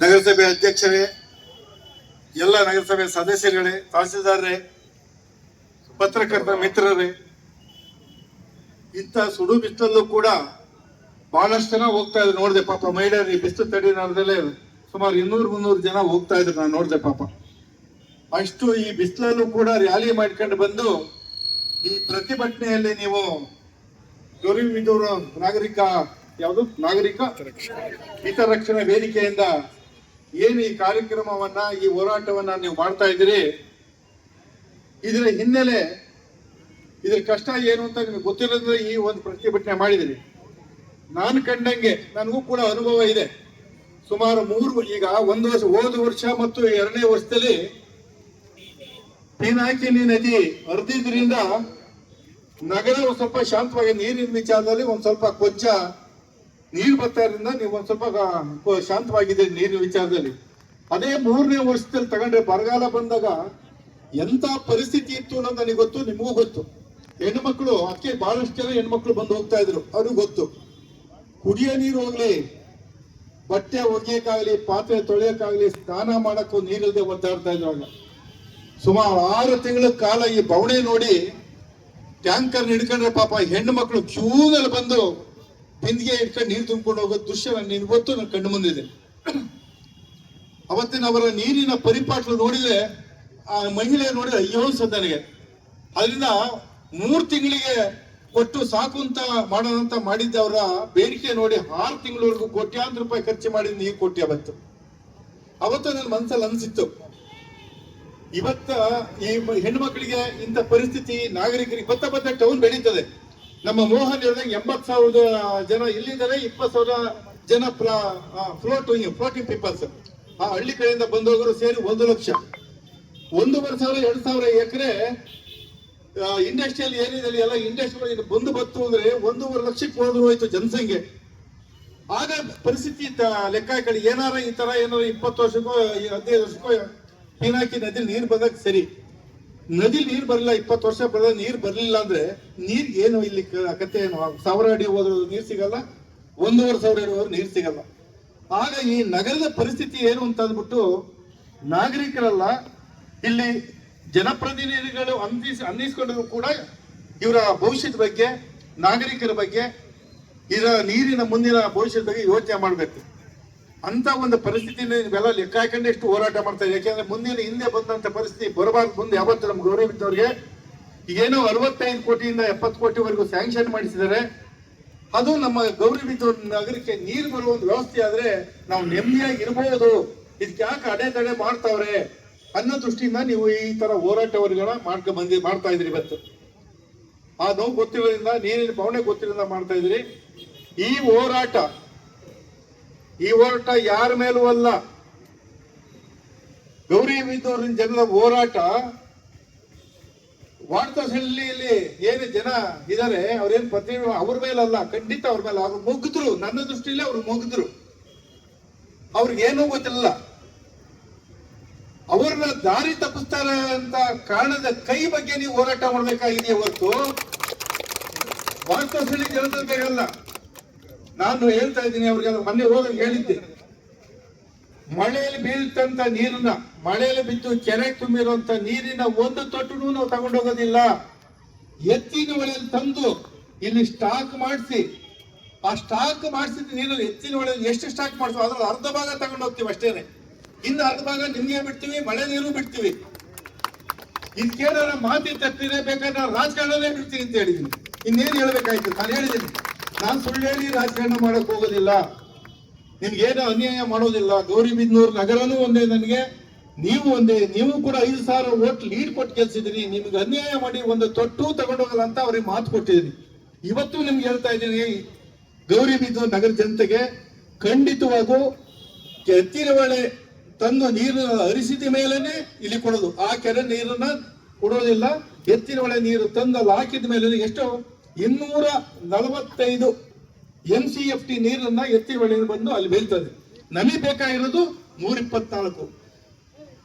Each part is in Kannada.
ನಗರಸಭೆ ಅಧ್ಯಕ್ಷರೇ, ಎಲ್ಲ ನಗರಸಭೆ ಸದಸ್ಯರುಗಳೇ, ತಹಸೀಲ್ದಾರರೇ, ಪತ್ರಕರ್ತರ ಮಿತ್ರರೇ, ಇಂಥ ಸುಡು ಬಿಸ್ತಲ್ಲೂ ಕೂಡ ಬಹಳಷ್ಟು ಜನ ಹೋಗ್ತಾ ಇದ್ರು. ನೋಡಿದೆ ಪಾಪ ಮಹಿಳೆಯರು ಈ ತಡಿ ತಡೆನಾರದಲ್ಲೇ ಸುಮಾರು ಇನ್ನೂರು ಮುನ್ನೂರು ಜನ ಹೋಗ್ತಾ ಇದ್ರು. ನಾನು ನೋಡಿದೆ ಪಾಪ. ಅಷ್ಟು ಈ ಬಿಸಿಲಲ್ಲೂ ಕೂಡ ರ್ಯಾಲಿ ಮಾಡ್ಕೊಂಡು ಬಂದು ಈ ಪ್ರತಿಭಟನೆಯಲ್ಲಿ ನೀವು ಗೌರವಿದವರು ನಾಗರಿಕ, ಯಾವುದು? ನಾಗರಿಕ? ಹಿತರಕ್ಷಣೆ ವೇದಿಕೆಯಿಂದ ಏನು ಈ ಕಾರ್ಯಕ್ರಮವನ್ನ, ಈ ಹೋರಾಟವನ್ನ ನೀವು ಮಾಡ್ತಾ ಇದ್ದೀರಿ? ಇದರ ಹಿನ್ನೆಲೆ, ಇದ್ರ ಕಷ್ಟ ಏನು ಅಂತ ನಿಮ್ಗೆ ಗೊತ್ತಿರೋದ್ರೆ ಈ ಒಂದು ಪ್ರತಿಭಟನೆ ಮಾಡಿದಿರಿ ನಾನು ಕಂಡಂಗೆ, ನನಗೂ ಕೂಡ ಅನುಭವ ಇದೆ. ಸುಮಾರು ಮೂರು, ಈಗ ಒಂದು ವರ್ಷ, ಹೋದ ವರ್ಷ ಮತ್ತು ಎರಡನೇ ವರ್ಷದಲ್ಲಿ ಪಿನಾಕಿನಿ ನದಿ ಹರಿದಿದ್ರಿಂದ ನಗರ ಒಂದ್ ಸ್ವಲ್ಪ ಶಾಂತವಾಗಿ ನೀರಿನ ವಿಚಾರದಲ್ಲಿ ಒಂದು ಸ್ವಲ್ಪ ಕೊಚ್ಚ ನೀರು ಬರ್ತಾ ಇರೋದ್ರಿಂದ ನೀವು ಒಂದು ಸ್ವಲ್ಪ ಶಾಂತವಾಗಿದೆ ನೀರಿನ ವಿಚಾರದಲ್ಲಿ. ಅದೇ ಮೂರನೇ ವರ್ಷದಲ್ಲಿ ತಗೊಂಡ್ರೆ ಬರಗಾಲ ಬಂದಾಗ ಎಂತ ಪರಿಸ್ಥಿತಿ ಇತ್ತು ಅನ್ನೋದು ನನಗೆ ಗೊತ್ತು, ನಿಮಗೂ ಗೊತ್ತು. ಹೆಣ್ಣು ಮಕ್ಕಳು, ಅಕ್ಕಿ ಬಹಳಷ್ಟು ಜನ ಹೆಣ್ಮಕ್ಳು ಬಂದು ಹೋಗ್ತಾ ಇದ್ರು ಅವ್ರಿಗೂ ಗೊತ್ತು. ಕುಡಿಯೋ ನೀರು ಹೋಗ್ಲಿ, ಬಟ್ಟೆ ಒಗೆಯಕ್ಕಾಗಲಿ, ಪಾತ್ರೆ ತೊಳೆಯಕ್ಕಾಗ್ಲಿ, ಸ್ನಾನ ಮಾಡಕ್ಕೂ ನೀರಿಲ್ಲದೆ ಒದ್ದಾಡ್ತಾ ಅವಾಗ ಸುಮಾರು ಆರು ತಿಂಗಳ ಕಾಲ ಈ ಬವಣೆ ನೋಡಿ ಟ್ಯಾಂಕರ್ ಹಿಡ್ಕೊಂಡ್ರೆ ಪಾಪ ಹೆಣ್ಣು ಮಕ್ಕಳು ಕ್ಯೂನಲ್ಲಿ ಬಂದು ಬಿಂದಿಗೆ ಇಟ್ಕೊಂಡು ನೀರು ತುಂಬಿಕೊಂಡು ಹೋಗೋ ದೃಶ್ಯ ಇವತ್ತು ನನ್ನ ಕಣ್ಣು ಮುಂದಿದೆ. ಅವತ್ತಿನ ಅವರ ನೀರಿನ ಪರಿಪಾಟ್ಲು ನೋಡಿದ್ರೆ ಆ ಮಹಿಳೆ ನೋಡಿದ್ರೆ ಅಯ್ಯೋ ಅನ್ಸುತ್ತೆ ನನಗೆ. ಅದರಿಂದ ಮೂರು ತಿಂಗಳಿಗೆ ಕೊಟ್ಟು ಸಾಕು ಅಂತ ಮಾಡೋಣ ಮಾಡಿದ್ದ ಅವರ ಬೇಡಿಕೆ ನೋಡಿ ಆರು ತಿಂಗಳವರೆಗೂ ಕೋಟ್ಯಾಂತರ ರೂಪಾಯಿ ಖರ್ಚು ಮಾಡಿದ ನೀರು ಕೊಟ್ಟಿ ಅವತ್ತು. ಅವತ್ತು ನನ್ನ ಮನಸ್ಸಲ್ಲಿ ಅನ್ಸಿತ್ತು. ಇವತ್ತ ಈ ಹೆಣ್ಣು ಹೆಣ್ಮಕ್ಳಿಗೆ ಇಂಥ ಪರಿಸ್ಥಿತಿ, ನಾಗರಿಕರಿಗೆ ಬತ್ತ ಬತ್ತ ಟೌನ್ ಬೆಳೀತದೆ. ನಮ್ಮ ಮೋಹನ್ ಹೇಳ್ದಂಗೆ ಎಂಬತ್ ಸಾವಿರದ ಜನ ಇಲ್ಲಿದ್ದಾರೆ ಇಪ್ಪತ್ ಸಾವಿರ ಜನ ಫ್ಲೋಟಿಂಗ್ ಫ್ಲೋಟಿಂಗ್ ಪೀಪಲ್ಸ್ ಆ ಹಳ್ಳಿ ಕಡೆಯಿಂದ ಬಂದೋಗರು ಸೇರಿ ಒಂದು ಲಕ್ಷ. ಒಂದೂವರೆ ಸಾವಿರ, ಎರಡು ಸಾವಿರ ಎಕರೆ ಇಂಡಸ್ಟ್ರಿಯಲ್ ಏರಿಯಾದಲ್ಲಿ ಎಲ್ಲ ಇಂಡಸ್ಟ್ರಿ ಬಂದು ಬತ್ತು ಅಂದ್ರೆ ಒಂದೂವರೆ ಲಕ್ಷಕ್ಕೆ ಹೋದ್ರು ಹೋಯ್ತು ಜನಸಂಖ್ಯೆ. ಆಗ ಪರಿಸ್ಥಿತಿ ಲೆಕ್ಕ ಏನಾರ ಈ ತರ ಏನಾರ ಇಪ್ಪತ್ತು ವರ್ಷಕ್ಕೂ ಹದಿನೈದು ವರ್ಷಕ್ಕೋ ಪೀನಾಕಿ ನದಿಲಿ ನೀರು ಬಂದಾಗ ಸರಿ. ನದಿಲಿ ನೀರು ಬರಲಿಲ್ಲ, ಇಪ್ಪತ್ತು ವರ್ಷ ಬರದ ನೀರು ಬರಲಿಲ್ಲ ಅಂದ್ರೆ ನೀರ್ ಏನು ಇಲ್ಲಿ ಕತೆ ಏನು? ಸಾವಿರ ಅಡಿ ಹೋದ್ರು ನೀರು ಸಿಗಲ್ಲ, ಒಂದೂವರೆ ಸಾವಿರ ಅಡಿ ನೀರು ಸಿಗಲ್ಲ. ಆಗ ಈ ನಗರದ ಪರಿಸ್ಥಿತಿ ಏನು ಅಂತ ಅಂದ್ಬಿಟ್ಟು ನಾಗರಿಕರಲ್ಲ, ಇಲ್ಲಿ ಜನಪ್ರತಿನಿಧಿಗಳು ಅಂದಿಸ್ ಅನ್ನಿಸ್ಕೊಂಡ್ರು ಕೂಡ ಇವರ ಭವಿಷ್ಯದ ಬಗ್ಗೆ, ನಾಗರಿಕರ ಬಗ್ಗೆ, ಇದರ ನೀರಿನ ಮುಂದಿನ ಭವಿಷ್ಯದ ಬಗ್ಗೆ ಯೋಚನೆ ಮಾಡಬೇಕು. ಅಂತ ಒಂದು ಪರಿಸ್ಥಿತಿನ ನೀವೆಲ್ಲ ಲೆಕ್ಕ ಹಾಕೊಂಡು ಎಷ್ಟು ಹೋರಾಟ ಮಾಡ್ತಾರೆ. ಯಾಕೆಂದ್ರೆ ಮುಂದಿನ ಹಿಂದೆ ಬಂದಂತ ಪರಿಸ್ಥಿತಿ ಬರಬಾರ್ದು ಮುಂದೆ. ಯಾವತ್ತು ನಮ್ಗೆ ಗೌರವ ಇದ್ದವ್ರಿಗೆ ಏನೋ ಅರವತ್ತೈದು ಕೋಟಿಯಿಂದ ಎಪ್ಪತ್ತು ಕೋಟಿವರೆಗೂ ಸ್ಯಾಂಕ್ಷನ್ ಮಾಡಿಸಿದ್ದಾರೆ. ಅದು ನಮ್ಮ ಗೌರವಿದ್ದ ನಗರಕ್ಕೆ ನೀರು ಬರುವ ಒಂದು ವ್ಯವಸ್ಥೆ ಆದ್ರೆ ನಾವು ನೆಮ್ಮದಿಯಾಗಿ ಇರಬಹುದು ಇದಕ್ಕೆ ಯಾಕೆ ಅಡೆತಡೆ ಮಾಡ್ತಾವ್ರೆ ಅನ್ನೋ ದೃಷ್ಟಿಯಿಂದ ನೀವು ಈ ತರ ಹೋರಾಟವರ್ಗಳ ಮಾಡ್ಕೊ ಬಂದಿ, ಮಾಡ್ತಾ ಇದ್ರಿ ಇವತ್ತು. ಆ ನೋವು ಗೊತ್ತಿರೋದ್ರಿಂದ, ನೀರಿನ ಭಾವನೆ ಗೊತ್ತಿರೋದ್ರಿಂದ ಮಾಡ್ತಾ ಇದ್ರಿ. ಈ ಹೋರಾಟ ಈ ಹೋರಾಟ ಯಾರ ಮೇಲೂ ಅಲ್ಲ. ಗೌರಿ ಬಿದ್ದವರಿನ ಜನರ ಹೋರಾಟ. ವಾರ್ತಾಸಹಳ್ಳಿಯಲ್ಲಿ ಏನು ಜನ ಇದಾರೆ, ಅವ್ರೇನು ಪ್ರತಿ ಅವ್ರ ಮೇಲಲ್ಲ ಖಂಡಿತ ಅವ್ರ ಮೇಲೆ. ಅವ್ರು ಮುಗಿದ್ರು. ನನ್ನ ದೃಷ್ಟಿಯಲ್ಲಿ ಅವ್ರು ಮುಗಿದ್ರು. ಅವ್ರಿಗೇನೂ ಗೊತ್ತಿಲ್ಲ. ಅವ್ರನ್ನ ದಾರಿ ತಪ್ಪಿಸ್ತಾರೆ ಅಂತ ಕಾರಣದ ಕೈ ಬಗ್ಗೆ ನೀವು ಹೋರಾಟ ಮಾಡ್ಬೇಕಾಗಿದೆ ಹೊರತು? ವಾಸ್ತವದಲ್ಲಿ ಜನದ ಬೇಕಲ್ಲ ನಾನು ಹೇಳ್ತಾ ಇದ್ದೀನಿ, ಅವ್ರಿಗೆ ಮೊನ್ನೆ ಹೋಗಿ ಹೇಳಿದ್ದೆ. ಮಳೆಯಲ್ಲಿ ಬೀಳ್ತಂತ ನೀರನ್ನ, ಮಳೆಯಲ್ಲಿ ಬಿದ್ದು ಕೆರೆ ತುಂಬಿರುವಂತ ನೀರಿನ ಒಂದು ತೊಟ್ಟು ನಾವು ತಗೊಂಡೋಗೋದಿಲ್ಲ. ಎತ್ತಿನ ಹೊಳೆಯಲ್ಲಿ ತಂದು ಇಲ್ಲಿ ಸ್ಟಾಕ್ ಮಾಡಿಸಿ, ಆ ಸ್ಟಾಕ್ ಮಾಡಿಸಿದ ನೀರು ಎತ್ತಿನ ಹೊಳೆಯಲ್ಲಿ ಎಷ್ಟು ಸ್ಟಾಕ್ ಮಾಡಿಸೋ ಅದ್ರಲ್ಲಿ ಅರ್ಧ ಭಾಗ ತಗೊಂಡು ಹೋಗ್ತೀವಿ ಅಷ್ಟೇನೆ ಇನ್ನು ಅರ್ಧ ಭಾಗ ನಿಮಗೆ ಬಿಡ್ತೀವಿ, ಮಳೆ ನೀರು ಬಿಡ್ತೀವಿ. ಇದಕ್ಕೇನಾರ ಮಾತಿ ತಪ್ಪಿದ್ರೆ ಬೇಕಾದ್ರೆ ರಾಜಕಾರಣನೇ ಬಿಡ್ತೀನಿ ಅಂತ ಹೇಳಿದ್ದೀನಿ. ಇನ್ನೇನು ಹೇಳ್ಬೇಕಾಯ್ತು? ನಾನು ಹೇಳಿದ್ದೀನಿ. ನಾನು ಸುಳ್ಳು ಹೇಳಿ ರಾಜಕಾರಣ ಮಾಡಕ್ ಹೋಗೋದಿಲ್ಲ. ನಿಮ್ಗೇನು ಅನ್ಯಾಯ ಮಾಡೋದಿಲ್ಲ. ಗೌರಿಬಿದ್ನೂರು ನಗರನೂ ಒಂದೇ ನನಗೆ. ನೀವು ಒಂದೇ, ನೀವು ಕೂಡ ಐದು ಸಾವಿರ ಓಟ್ ಲೀಡ್ ಕೊಟ್ಟು ಕೆಲ್ಸಿದ್ರಿ ನಿಮ್ಗೆ ಅನ್ಯಾಯ ಮಾಡಿ ಒಂದು ತೊಟ್ಟು ತಗೊಂಡೋಗಲ್ಲ ಅಂತ ಅವ್ರಿಗೆ ಮಾತು ಕೊಟ್ಟಿದ್ದೀನಿ. ಇವತ್ತು ನಿಮ್ಗೆ ಹೇಳ್ತಾ ಇದ್ದೀನಿ, ಗೌರಿಬಿದನೂರು ನಗರ ಜನತೆಗೆ ಖಂಡಿತವಾಗೂ ಎತ್ತಿನ ಹೊಳೆ ತಂದು ನೀರನ್ನ ಹರಿಸಿದ ಮೇಲೇನೆ ಇಲ್ಲಿ ಕೊಡೋದು. ಆ ಕೆರೆ ನೀರನ್ನ ಕೊಡೋದಿಲ್ಲ. ಎತ್ತಿನ ಒಳೆ ನೀರು ತಂದಲ್ಲಿ ಹಾಕಿದ ಮೇಲೆ ಎಷ್ಟು ಇನ್ನೂರ ನಲವತ್ತೈದು ಎಂ ಸಿ ಎಫ್ ಟಿ ನೀರನ್ನ ಎತ್ತಿ ಹೊಳೆಯಿಂದ ಬಂದು ಅಲ್ಲಿ ಬೀಳ್ತದೆ. ನಮಗೆ ಬೇಕಾಗಿರೋದು ನೂರ ಇಪ್ಪತ್ನಾಲ್ಕು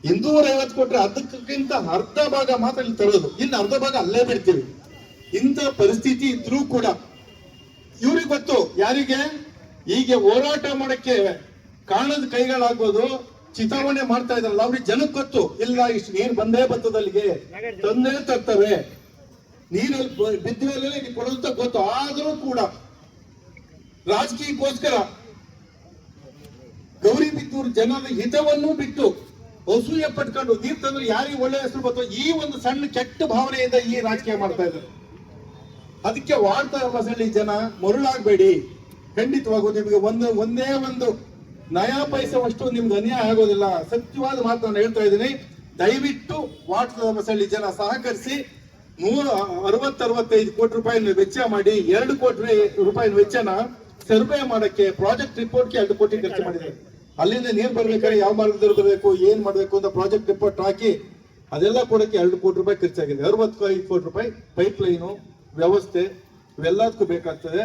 ಇನ್ನೂರ ಐವತ್ತು ಕೊಟ್ರೆ ಅದಕ್ಕಿಂತ ಅರ್ಧ ಭಾಗ ಮಾತ್ರ ಇಲ್ಲಿ ತರೋದು. ಇನ್ನು ಅರ್ಧ ಭಾಗ ಅಲ್ಲೇ ಬಿಡ್ತೀವಿ ಇಂಥ ಪರಿಸ್ಥಿತಿ ಇದ್ರೂ ಕೂಡ ಇವ್ರಿಗೆ ಗೊತ್ತು, ಯಾರಿಗೆ? ಹೀಗೆ ಹೋರಾಟ ಮಾಡಕ್ಕೆ ಕಾಣದ ಕೈಗಳಾಗ್ಬೋದು ಚಿತಾವಣೆ ಮಾಡ್ತಾ ಇದ್ರಲ್ಲ ಅವ್ರಿಗೆ ಜನಕ್ಕೆ ಗೊತ್ತು, ಇಲ್ಲ ಇಷ್ಟು ನೀರು ಬಂದೇ ಬರ್ತದಲ್ಲಿಗೆ ತಂದೇ ತರ್ತವೆ. ನೀರಲ್ಲಿ ಬಿದ್ದಲ್ಲೇ ಬಿದ್ದ ಮೇಲೆ ಇದು ಕೊಡುತ್ತ ಗೊತ್ತು. ಆದರೂ ಕೂಡ ರಾಜಕೀಯಕ್ಕೋಸ್ಕರ ಗೌರಿಬಿದ್ದೂರು ಜನರ ಹಿತವನ್ನು ಬಿಟ್ಟು ಅಸೂಯ ಪಟ್ಕೊಂಡು ನೀರ್ ತಂದ್ರೆ ಯಾರಿಗೆ ಒಳ್ಳೆ ಹೆಸರು ಬರ್ತೋ ಈ ಒಂದು ಸಣ್ಣ ಕೆಟ್ಟ ಭಾವನೆಯಿಂದ ಈ ರಾಜಕೀಯ ಮಾಡ್ತಾ ಇದ್ದಾರೆ. ಅದಕ್ಕೆ ವಾರ್ತಾ ಬಸಳ್ಳಿ ಜನ ಮರುಳಾಗಬೇಡಿ. ಖಂಡಿತವಾಗೂ ನಿಮಗೆ ಒಂದು, ಒಂದೇ ಒಂದು ನಯಾ ಪೈಸವಷ್ಟು ನಿಮ್ಗೆ ಅನ್ಯಾಯ ಆಗೋದಿಲ್ಲ. ಸತ್ಯವಾದ ಮಾತನ್ನು ಹೇಳ್ತಾ ಇದ್ದೀನಿ. ದಯವಿಟ್ಟು ವಾರ್ತಾ ಬಸಳ್ಳಿ ಜನ ಸಹಕರಿಸಿ. ನೂರ ಅರವತ್ತರವತ್ತೈದು ಕೋಟಿ ರೂಪಾಯಿ ವೆಚ್ಚ ಮಾಡಿ ಎರಡು ಕೋಟಿ ರೂಪಾಯಿ ವೆಚ್ಚನ ಸರ್ವೆ ಮಾಡಕ್ಕೆ, ಪ್ರಾಜೆಕ್ಟ್ ರಿಪೋರ್ಟ್ಗೆ ಎರಡು ಕೋಟಿ ಖರ್ಚು ಮಾಡಿದ್ದಾರೆ. ಅಲ್ಲಿಂದ ನೀರು ಬರ್ಬೇಕಾದ್ರೆ ಯಾವ ಮಾರ್ಗದಲ್ಲಿ ಬರಬೇಕು, ಏನ್ ಮಾಡ್ಬೇಕು ಅಂತ ಪ್ರಾಜೆಕ್ಟ್ ರಿಪೋರ್ಟ್ ಹಾಕಿ ಅದೆಲ್ಲ ಕೊಡಕ್ಕೆ ಎರಡು ಕೋಟಿ ರೂಪಾಯಿ ಖರ್ಚಾಗಿದೆ. ಅರವತ್ತೈದು ಕೋಟಿ ರೂಪಾಯಿ ಪೈಪ್ ಲೈನು ವ್ಯವಸ್ಥೆ, ಇವೆಲ್ಲದಕ್ಕೂ ಬೇಕಾಗ್ತದೆ.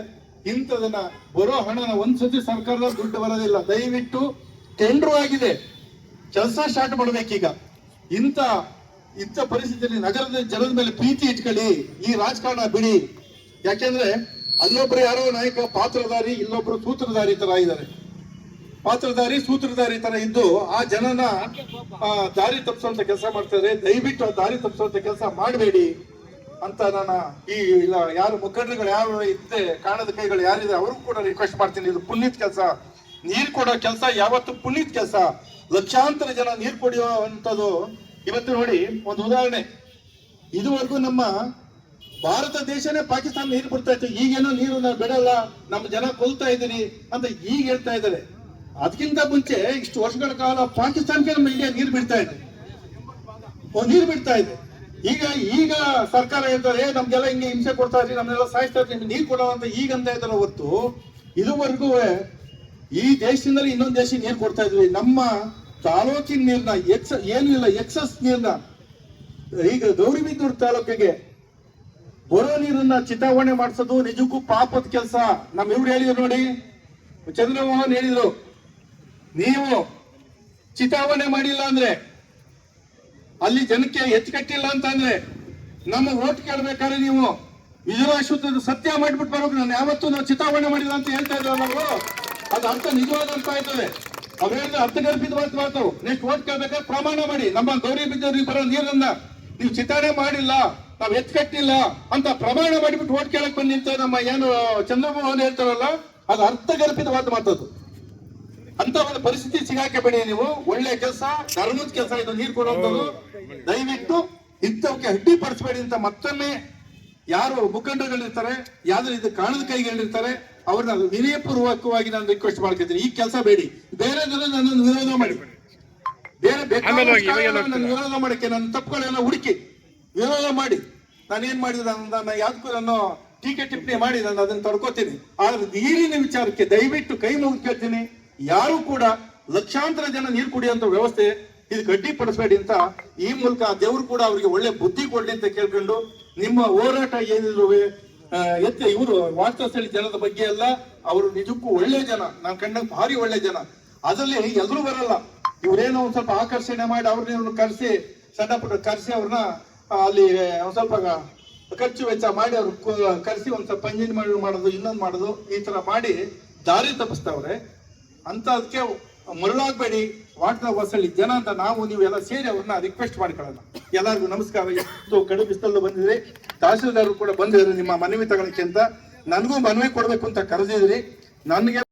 ಇಂಥದನ್ನ ಬರೋ ಹಣನ ಒಂದ್ಸತಿ ಸರ್ಕಾರದ ದುಡ್ಡು ಬರೋದಿಲ್ಲ. ದಯವಿಟ್ಟು ಟೆಂಡರ್ ಆಗಿದೆ. ಕೆಲಸ ಸ್ಟಾರ್ಟ್ ಮಾಡ್ಬೇಕೀಗ. ಇಂಥ ಇಂಥ ಪರಿಸ್ಥಿತಿಯಲ್ಲಿ ನಗರದ ಜನದ ಮೇಲೆ ಪ್ರೀತಿ ಇಟ್ಕೊಳ್ಳಿ, ಈ ರಾಜಕಾರಣ ಬಿಡಿ. ಯಾಕೆಂದ್ರೆ ಅಲ್ಲೊಬ್ರು ಯಾರೋ ನಾಯಕ ಪಾತ್ರಧಾರಿ ಇಲ್ಲೊಬ್ರು ಸೂತ್ರಧಾರಿ ತರ ಇದ್ದಾರೆ. ಪಾತ್ರಧಾರಿ, ಸೂತ್ರಧಾರಿ ತರ ಇದ್ದು ಆ ಜನನ ದಾರಿ ತಪ್ಪಿಸುವಂತ ಕೆಲಸ ಮಾಡ್ತಾರೆ. ದಯವಿಟ್ಟು ಆ ದಾರಿ ತಪ್ಪಿಸುವಂತ ಕೆಲಸ ಮಾಡಬೇಡಿ ಅಂತ ನನ್ನ ಈ ಇಲ್ಲ, ಯಾರು ಮುಖಂಡರುಗಳು ಯಾರು ಇದ್ದೆ ಕಾಣದ ಕೈಗಳು ಯಾರಿದೆ, ಅವ್ರಿಗೂ ಕೂಡ ರಿಕ್ವೆಸ್ಟ್ ಮಾಡ್ತೀನಿ. ಇದು ಪುಣ್ಯದ ಕೆಲಸ. ನೀರು ಕೊಡೋ ಕೆಲಸ ಯಾವತ್ತು ಪುಣ್ಯದ ಕೆಲಸ. ಲಕ್ಷಾಂತರ ಜನ ನೀರು ಕುಡಿಯುವಂಥದ್ದು ಇವತ್ತು ನೋಡಿ ಒಂದು ಉದಾಹರಣೆ. ಇದುವರೆಗೂ ನಮ್ಮ ಭಾರತ ದೇಶನೇ ಪಾಕಿಸ್ತಾನ ನೀರು ಬಿಡ್ತಾ ಇತ್ತು. ಈಗೇನೋ ನೀರು ನಾವು ಬಿಡಲ್ಲ ನಮ್ಮ ಜನ ಕೊಲ್ತಾ ಇದ್ದೀರಿ ಅಂತ ಈಗ ಹೇಳ್ತಾ ಇದ್ದಾರೆ. ಅದಕ್ಕಿಂತ ಮುಂಚೆ ಇಷ್ಟು ವರ್ಷಗಳ ಕಾಲ ಪಾಕಿಸ್ತಾನಕ್ಕೆ ನಮ್ಮ ಇಂಡಿಯಾ ನೀರು ಬಿಡ್ತಾ ಓ, ನೀರು ಬಿಡ್ತಾ ಇದೆ. ಈಗ ಈಗ ಸರ್ಕಾರ ಹೇಳ್ತಾರೆ "ಏ, ನಮ್ಗೆಲ್ಲ ಹಿಂಗೆ ಹಿಂಸೆ ಕೊಡ್ತಾ ಇದ್ರಿ ನಮ್ಮನ್ನೆಲ್ಲ ಸಾಯಿಸ್ತಾ ಇದ್ರಿ ನೀರು ಕೊಡೋ ಅಂತ ಈಗ ಅಂತ ಇದ್ದಾರೆ ಹೊತ್ತು ಇದುವರೆಗೂ ಈ ದೇಶದಿಂದಲೇ ಇನ್ನೊಂದು ದೇಶ ನೀರು ಕೊಡ್ತಾ ಇದ್ವಿ. ನಮ್ಮ ತಾಲೂಕಿನ ನೀರ್ನ, ಎಕ್ಸ, ಏನಿಲ್ಲ, ಎಕ್ಸಸ್ ನೀರ್ನ. ಈಗ ಗೌರಿಬಿದ್ದೂರು ತಾಲೂಕಿಗೆ ಬರೋ ನೀರನ್ನ ಚಿತಾವಣೆ ಮಾಡಿಸೋದು ನಿಜಕ್ಕೂ ಪಾಪದ ಕೆಲಸ. ನಮ್ ಇವ್ರು ಹೇಳಿದ್ರು ನೋಡಿ. ಚಂದ್ರಮೋಹನ್ ಹೇಳಿದ್ರು, ನೀವು ಚಿತಾವಣೆ ಮಾಡಿಲ್ಲ ಅಂದ್ರೆ, ಅಲ್ಲಿ ಜನಕ್ಕೆ ಎಚ್ಚುಕಟ್ಟಿಲ್ಲ ಅಂತ ಅಂತಂದ್ರೆ, ನಮ್ಮ ಓಟ್ ಕೇಳ್ಬೇಕಾದ್ರೆ ನೀವು ವಿಜಯವಾಸುತ್ತದ ಸತ್ಯ ಮಾಡಿಬಿಟ್ಟು ಬರ್ಬೇಕು ನಾನು ಯಾವತ್ತೂ ನಾವು ಚಿತಾವಣೆ ಮಾಡಿಲ್ಲ ಅಂತ ಹೇಳ್ತಾ ಇದ್ದೆ ನಾವು ಅದು ಅರ್ಥ ನಿಜವಾದ ಅರ್ಥ ಆಯ್ತದೆ. ಹೇಳಿದ್ರೆ ಅರ್ಥಗರ್ಭಿತವಾದ ಮಾತು ನೆಕ್ಸ್ಟ್ ಓಟ್ ಕೇಳ್ಬೇಕಾದ್ರೆ ಪ್ರಮಾಣ ಮಾಡಿ. ನಮ್ಮ ಗೌರಿ ಬಿದ್ದವ್ರಿಗೆ ಬರೋ ನೀರನ್ನ ನೀವು ಚಿತಾರಣೆ ಮಾಡಿಲ್ಲ, ನಾವ್ ಎತ್ಕಟ್ಟಿಲ್ಲ ಅಂತ ಪ್ರಮಾಣ ಮಾಡಿಬಿಟ್ಟು ಓಟ್ ಕೇಳಕ್ ಬಂದು ನಿಂತ ನಮ್ಮ ಏನು ಚಂದ್ರಮೋಹನ್ ಹೇಳ್ತಾರಲ್ಲ, ಅದು ಅರ್ಥಗರ್ಭಿತವಾದ ಮಾತದು ಅಂತ ಒಂದು ಪರಿಸ್ಥಿತಿ ಸಿಗಾಕೆ ಬೇಡಿ ನೀವು. ಒಳ್ಳೆ ಕೆಲಸ ಧರ್ಮದ ಕೆಲಸ ಇದು ನೀರು ಕೊಡುವಂಥದ್ದು. ದಯವಿಟ್ಟು ಇಂಥವಕ್ಕೆ ಅಡ್ಡಿಪಡಿಸಬೇಡಿ ಅಂತ ಮತ್ತೊಮ್ಮೆ ಯಾರು ಮುಖಂಡರುಗಳಿರ್ತಾರೆ ಯಾರು ಇದು ಕಾಣದ ಕೈಗಳಿರ್ತಾರೆ ಅವ್ರನ್ನ ವಿನಯಪೂರ್ವಕವಾಗಿ ನಾನು ರಿಕ್ವೆಸ್ಟ್ ಮಾಡ್ಕೊತೀನಿ. ಈ ಕೆಲಸ ಬೇಡಿ. ಬೇರೆ ಜನ ನನ್ನನ್ನು ವಿರೋಧ ಮಾಡಿ. ಬೇರೆ ಬೇಕಾದ ವಿರೋಧ ಮಾಡಕ್ಕೆ ನನ್ನ ತಪ್ಪುಗಳನ್ನ ಹುಡುಕಿ. ವಿರೋಧ ಮಾಡಿ. ನಾನೇನ್ ಮಾಡಿದ್ರೆ ನನ್ನ ಯಾವ್ದಕ್ಕೂ ನಾನು ಟೀಕೆ ಟಿಪ್ಪಣಿ ಮಾಡಿ ನಾನು ಅದನ್ನ ತಡ್ಕೋತೀನಿ. ಆದ್ರೆ ನೀರಿನ ವಿಚಾರಕ್ಕೆ ದಯವಿಟ್ಟು ಕೈ ಮುಗಿದು ಕೇಳ್ತೀನಿ. ಯಾರು ಕೂಡ ಲಕ್ಷಾಂತರ ಜನ ನೀರು ಕುಡಿಯುವಂತ ವ್ಯವಸ್ಥೆ ಇದು ಗಡ್ಡಿ ಪಡಿಸಬೇಡಿ ಅಂತ ಈ ಮೂಲಕ ದೇವರು ಕೂಡ ಅವರಿಗೆ ಒಳ್ಳೆ ಬುದ್ಧಿ ಕೊಡ್ಲಿ ಅಂತ ಕೇಳ್ಕೊಂಡು ನಿಮ್ಮ ಹೋರಾಟ ಏನಿದ್ರು ಎತ್ತ, ಇವರು ವಾಸ್ತವಸ್ಥಳಿ ಜನದ ಬಗ್ಗೆ ಎಲ್ಲ ಅವರು ನಿಜಕ್ಕೂ ಒಳ್ಳೆ ಜನ. ನಾನು ಕಂಡಂಗೆ ಭಾರಿ ಒಳ್ಳೆ ಜನ. ಅದರಲ್ಲಿ ಎಲ್ಲರೂ ಬರಲ್ಲ. ಇವರೇನೋ ಒಂದ್ ಸ್ವಲ್ಪ ಆಕರ್ಷಣೆ ಮಾಡಿ ಅವ್ರನ್ನ ಕರೆಸಿ, ಸಣ್ಣ ಪುಟ್ಟ ಕರೆಸಿ ಅವ್ರನ್ನ ಅಲ್ಲಿ ಒಂದ್ ಸ್ವಲ್ಪ ಖರ್ಚು ವೆಚ್ಚ ಮಾಡಿ ಅವ್ರು ಕರೆಸಿ ಒಂದ್ ಸ್ವಲ್ಪ ಪಂಜಿನ ಮಾಡಿ, ಮಾಡೋದು, ಇನ್ನೊಂದು ಮಾಡೋದು, ಈ ತರ ಮಾಡಿ ದಾರಿ ತಪ್ಪಿಸ್ತಾವ್ರೆ. ಅಂತ ಅದಕ್ಕೆ ಮರಳಾಗ್ಬೇಡಿ. ವಾಟ್ನ ಬಸ್ಸಲ್ಲಿ ಜನ ಅಂತ ನಾವು ನೀವೆಲ್ಲ ಸೇರಿ ಅವ್ರನ್ನ ರಿಕ್ವೆಸ್ಟ್ ಮಾಡ್ಕೊಳ್ಳೋಣ ಎಲ್ಲರಿಗೂ ನಮಸ್ಕಾರ ಎಷ್ಟು ಕಡು ಬಿಸ್ತಲ್ಲು ಬಂದಿದ್ರಿ. ತಹಸೀಲ್ದಾರರು ಕೂಡ ಬಂದಿದ್ರು ನಿಮ್ಮ ಮನವಿ ತಗೊಳಕ್ಕೆ ಅಂತ. ನನಗೂ ಮನವಿ ಕೊಡಬೇಕು ಅಂತ ಕರೆದಿದ್ರಿ. ನನಗೆ